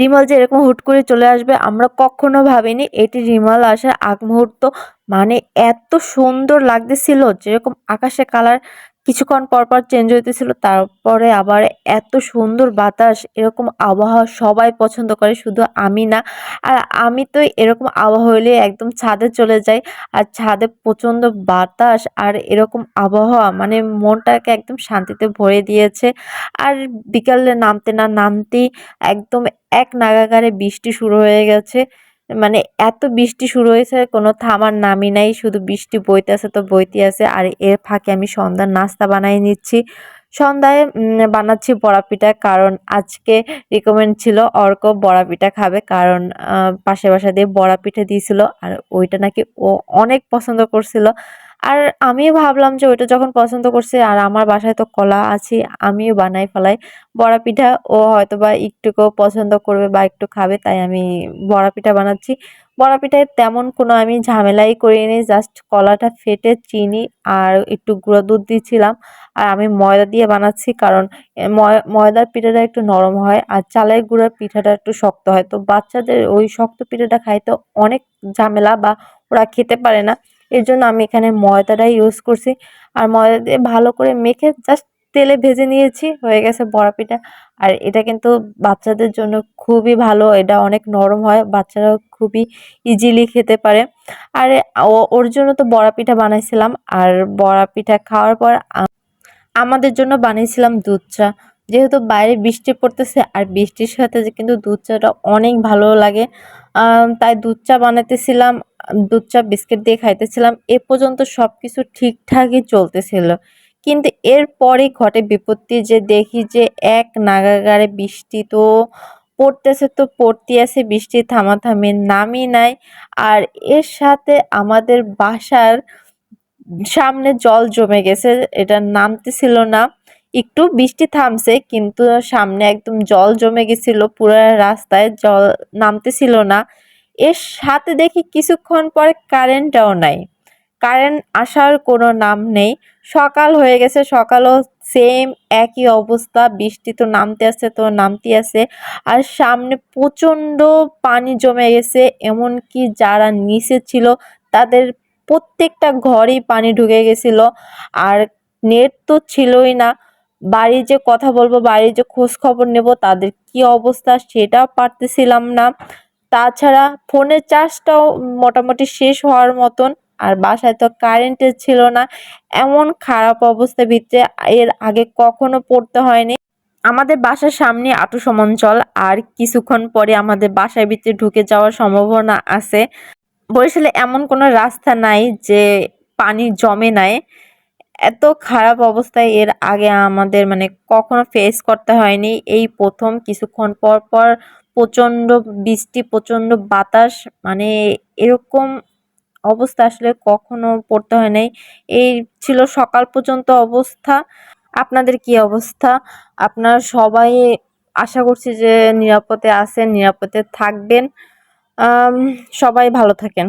Remal যে এরকম হুট করে চলে আসবে, আমরা কখনো ভাবিনি এটি রিমাল আসার আগ মুহূর্ত মানে এত সুন্দর লাগতেছিল, যেরকম আকাশে কালার কিছুক্ষণ পর পর চেঞ্জ হইতেছিল, তারপরে আবার এত সুন্দর বাতাস, এরকম আবহাওয়া সবাই পছন্দ করে, শুধু আমি না। আর আমি তো এরকম আবহাওয়া হইলে একদম ছাদে চলে যাই, আর ছাদে প্রচণ্ড বাতাস আর এরকম আবহাওয়া মানে মনটাকে একদম শান্তিতে ভরে দিয়েছে। আর বিকালে নামতে না নামতেই একদম এক নাগাগারে বৃষ্টি শুরু হয়ে গেছে। মানে এত বৃষ্টি শুরু হয়েছে, কোনো থামার নামই নাই, শুধু বৃষ্টি বইতে আছে তো বইতে আছে, আর এর ফাঁকে আমি সন্ধ্যার নাস্তা বানাই নিচ্ছি। সন্ধ্যায় বানাচ্ছি বড়া পিঠা, কারণ আজকে রিকমেন্ড ছিল অর্ক বড়া পিঠা খাবে, কারণ পাশে বাসা দিয়ে বড়া পিঠা দিয়েছিল, আর ওইটা নাকি ও অনেক পছন্দ করছিল। আর আমিও ভাবলাম যে ওইটা যখন পছন্দ করছে, আর আমার বাসায় তো কলা আছে, আমিও বানাই ফেলাই। বড়া পিঠা ও হয়তো বা একটুকু পছন্দ করবে বা একটু খাবে, তাই আমি বড়া পিঠা বানাচ্ছি। বড়া পিঠায় তেমন কোনো আমি ঝামেলাই করিনি, জাস্ট কলাটা ফেটে চিনি আর একটু গুঁড়ো দুধ দিয়েছিলাম আর আমি ময়দা দিয়ে বানাচ্ছি, কারণ ময়দার পিঠাটা একটু নরম হয় আর চালের গুঁড়ার পিঠাটা একটু শক্ত হয়। তো বাচ্চাদের ওই শক্ত পিঠাটা খাইতে অনেক ঝামেলা বা ওরা খেতে পারে না। এর জন্য আমি এখানে ময়দাটাই ইউজ করছি। আর ময়দা দিয়ে ভালো করে মেখে জাস্ট তেলে ভেজে নিয়েছি, হয়ে গেছে বড়া পিঠা। আর এটা কিন্তু বাচ্চাদের জন্য খুবই ভালো, এটা অনেক নরম হয়, বাচ্চারাও খুবই ইজিলি খেতে পারে। আর ওর জন্য তো বড়া পিঠা বানাইছিলাম, আর বড়া পিঠা খাওয়ার পর আমাদের জন্য বানিয়েছিলাম দুধ চা। যেহেতু বাইরে বৃষ্টি পড়তেছে, আর বৃষ্টির সাথে যে কিন্তু দুধ চাটা অনেক ভালো লাগে। তাই দুধ চা বানাতেছিলাম দুধ চা বিস্কিট দিয়ে খাইতেছিলাম, এ পর্যন্ত সব কিছু ঠিকঠাকই চলতেছিল। কিন্তু এরপরে ঘটে বিপত্তি যে দেখি যে এক নাগাগারে বৃষ্টি তো পড়তেছে তো পড়তে আছে, বৃষ্টি থামাথামির নামই নাই। আর এর সাথে আমাদের বাসার সামনে জল জমে গেছে, এটা নামতেছিল না। একটু বৃষ্টি থামছে, কিন্তু সামনে একদম জল জমে গেছিল, পুরো রাস্তায় জল নামতেছিল না। এর সাথে দেখি কিছুক্ষণ পরে কারেন্টটাও নাই। কারেন্ট আসার কোনো নাম নেই। সকাল হয়ে গেছে, সকালও সেম একই অবস্থা। বৃষ্টি তো নামতে আসছে, তো নামতে আছে আর সামনে প্রচণ্ড পানি জমে গেছে, এমনকি যারা নিচে ছিল, তাদের প্রত্যেকটা ঘরেই পানি ঢুকে গেছিল। আর নেট তো ছিলই না। বাড়ি যে কথা বলব, বাড়ির যে খোঁজ খবর নেব, তাদের কি অবস্থা সেটাও পারতেছিলাম না। তাছাড়া ফোনের চার্জটাও মোটামুটি শেষ হওয়ার মতন, আর বাসায় তো কারেন্টের ছিল না। এমন খারাপ অবস্থা ভিতরে এর আগে কখনো পড়তে হয়নি। আমাদের বাসার সামনে আটু সমান জল, আর কিছুক্ষণ পরে আমাদের বাসার ভিতরে ঢুকে যাওয়ার সম্ভাবনা আছে। বরিশালে এমন কোনো রাস্তা নাই যে পানি জমে নাই। এত খারাপ অবস্থায় এর আগে আমাদের মানে কখনো ফেস করতে হয়নি। এই প্রথম কিছুক্ষণ পর পর প্রচণ্ড বৃষ্টি, প্রচণ্ড বাতাস মানে এরকম অবস্থা আসলে কখনো পড়তে হয় নাই। এই ছিল সকাল পর্যন্ত অবস্থা। আপনাদের কি অবস্থা? আপনারা সবাই আশা করছি যে নিরাপদে আছেন, নিরাপদে থাকবেন। সবাই ভালো থাকেন।